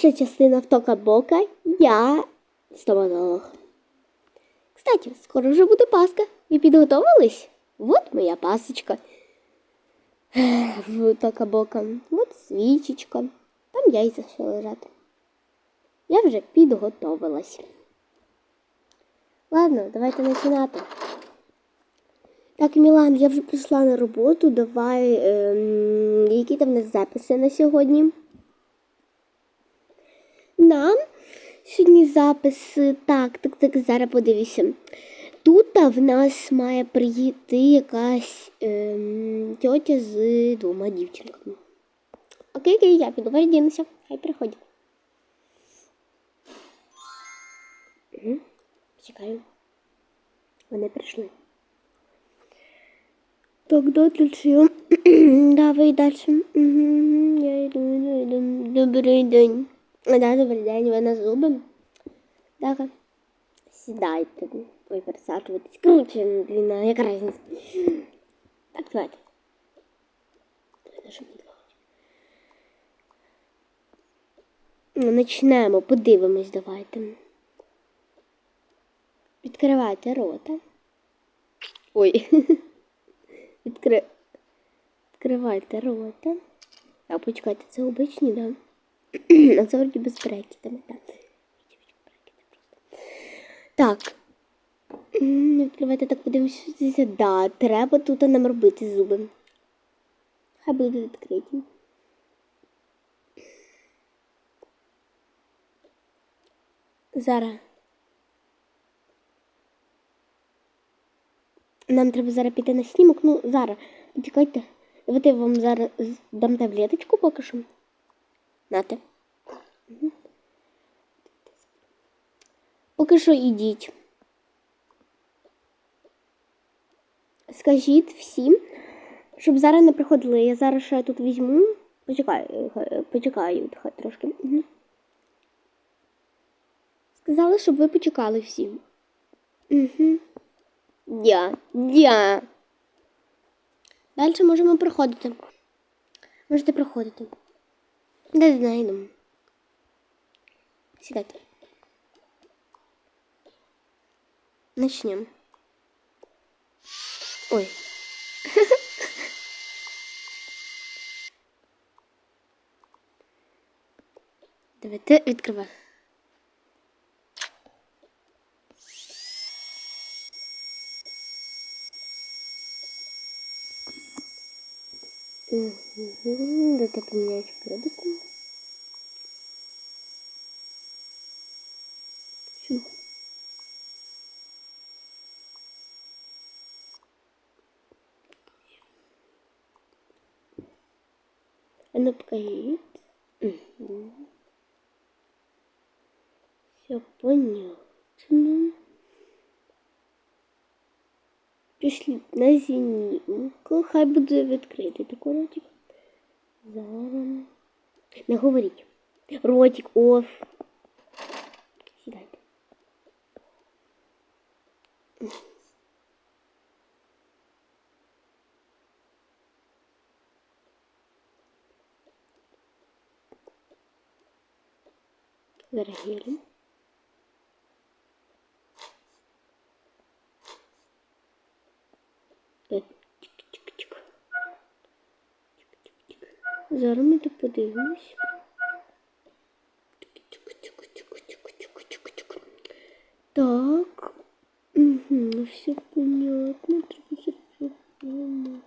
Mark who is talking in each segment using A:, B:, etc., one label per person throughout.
A: Перша частина в Тока Бока я стоматолог. Кстати, скоро вже буде Пасха. Ви підготовились? Вот моя пасочка. В Тока Бока. Вот свічечка. Там яйця ще лежать. Я вже підготовилась. Ладно, давайте починати. Так, Мілан, я вже прийшла на роботу. Давай. Ем, які там в нас записи на сьогодні? Нам сьогодні записи. Так, так, так, зараз подивися. Тут в нас має приїти якась ем, тьотя з двома дівчинками. Окей, окей, я піду передінуся. Хай приходять. Угу. Чекаю. Вони прийшли. Так, дальше. Давай. Угу. Я йду, йду, йду. Добрий день. Да, добрий день, ви на зуби. Так. Сідайте. Ой, пересаджуватись. Короче, блін, яка різниця. Так, давайте. Ну, почнемо, подивимось, давайте. Відкривайте рота. Ой. Відкри... Відкривайте рота. А почекайте, це обичні, да? а це вроді без брекетами, так. Так. М, Відкривайте так, подивимося. Да, треба тут нам робити зуби. Хай будуть відкриті. Зараз. Нам треба зараз піти на снімок. Ну, зараз. Почекайте. Давайте я вам зараз дам таблеточку поки що. Нате. Поки що ідіть. Скажіть всім, щоб зараз не приходили. Я зараз ще тут візьму. Почекаю, почекаю трошки. Сказали, щоб ви почекали всі. Угу. Я. Я. Далі можемо проходити. Можете проходити. Де знайдемо. Сідайте. Начнем. Ой. Давайте відкривай. Угу. Дайте поменять периодику. Всё. А ну покажіть. Угу. Все понятно. Пішли на зенітку. Хай буде відкритий такий ротик. Зараз. Не говоріть. Ротик оф. Сідайте. Зараз гелем. Тик-тик-тик. Зараз ми тут подивимось. Так. Угу, все понятно. Треба все понятно.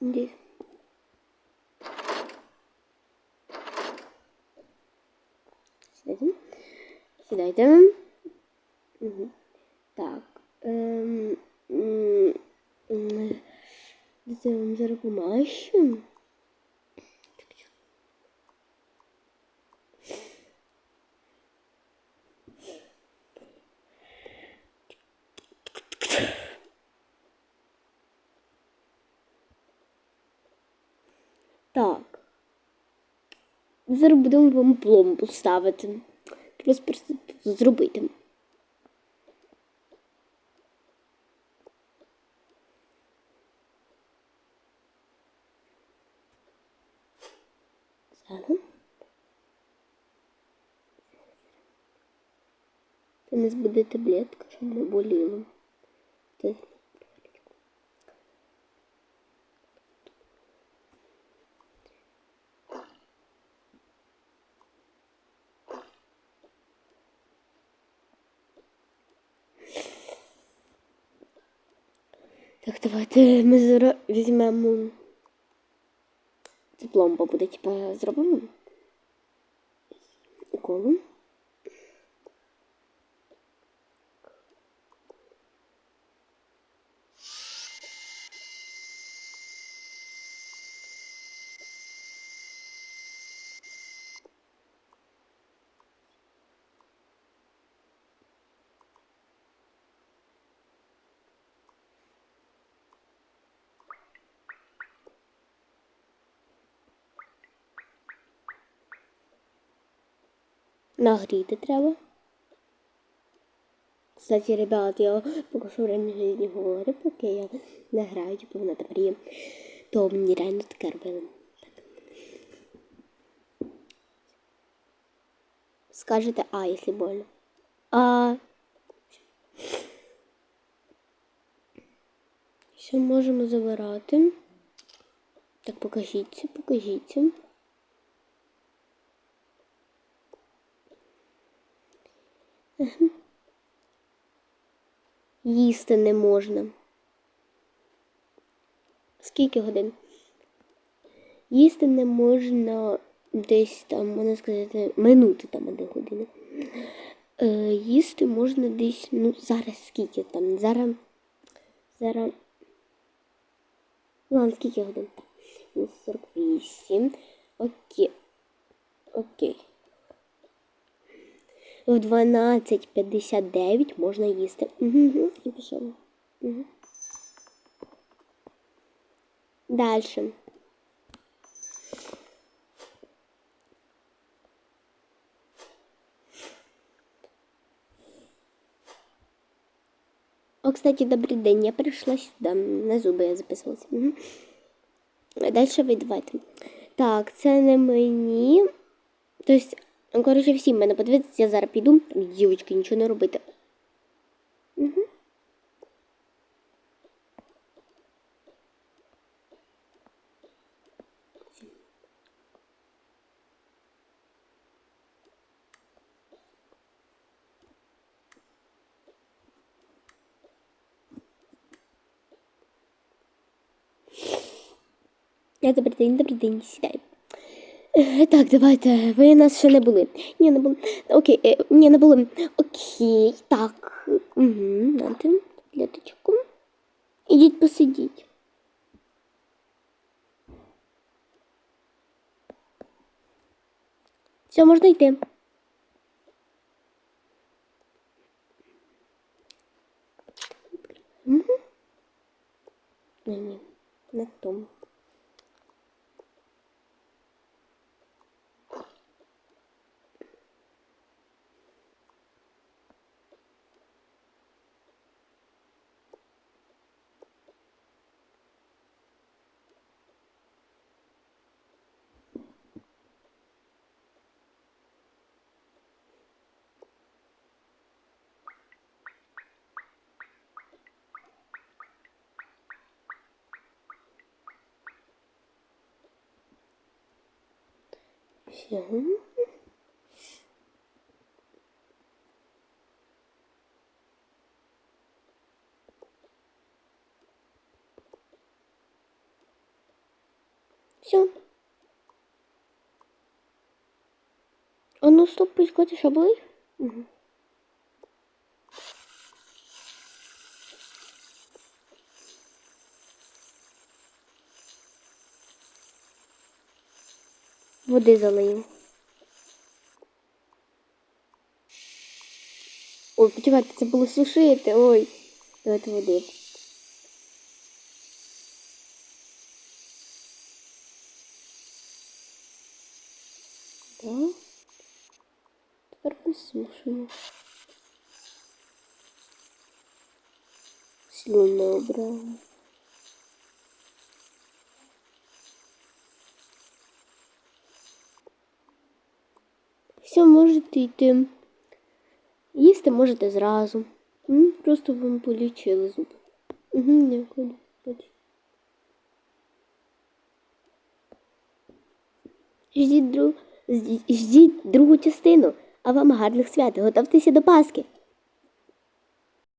A: Здесь. Сідайте. Сідайте. Вам. Так. Зараз вам пломбу ставити. Просто зробити. Ага. Це нас буде таблетка, щоб не боліло. Так, давайте ми візьмемо. Це пломба буде, типа, зробимо. Уколу. Нагріти треба. Кстати, ребят, я поки що в реальній говорю, поки я не граю, типу вона тепер є. То мені реально таке робили. Скажете А, якщо больно. А. Все можемо забирати. Так, покажіться, покажіться. Їсти не можна. Скільки годин? Їсти не можна десь там, можна сказати, минути там одна година. Е, їсти можна десь, ну, зараз скільки там? Зараз. Зараз. Ну, ладно, скільки годин? Ну, 48. Окей. Окей. В 12.59 можна їсти. Угу, і пішов. Угу. Дальше. О, кстати, добрий день. Я прийшла сюди. На зуби я записувалася. Угу. Дальше ви давайте. Так, це не мені. Тобто, ну, коротше, всім мене подивитися, я зараз піду. Дівочки, нічого не робити. Угу. Добрий день, добрий день, сідай. Е, Так, давайте. Ви нас ще не були. Ні, не були. Окей, е, ні, не були. Окей, так. Угу, дайте таблеточку. Ідіть посидіть. Все, можна йти. Угу. Ні, не в тому. Все. Все. А ну стоп, поискать шаблы. Угу. Води залию. Ой, почекайте, це було сушити. Ой. Давайте води. Так. Тепер посушимо. Слюни обрали. Все, можете йти. Їсти можете зразу. Просто вам полічили зуби. Угу, дякую. Ждіть, друг... ждіть другу частину, а вам гарних свят. Готовтеся до Пасхи.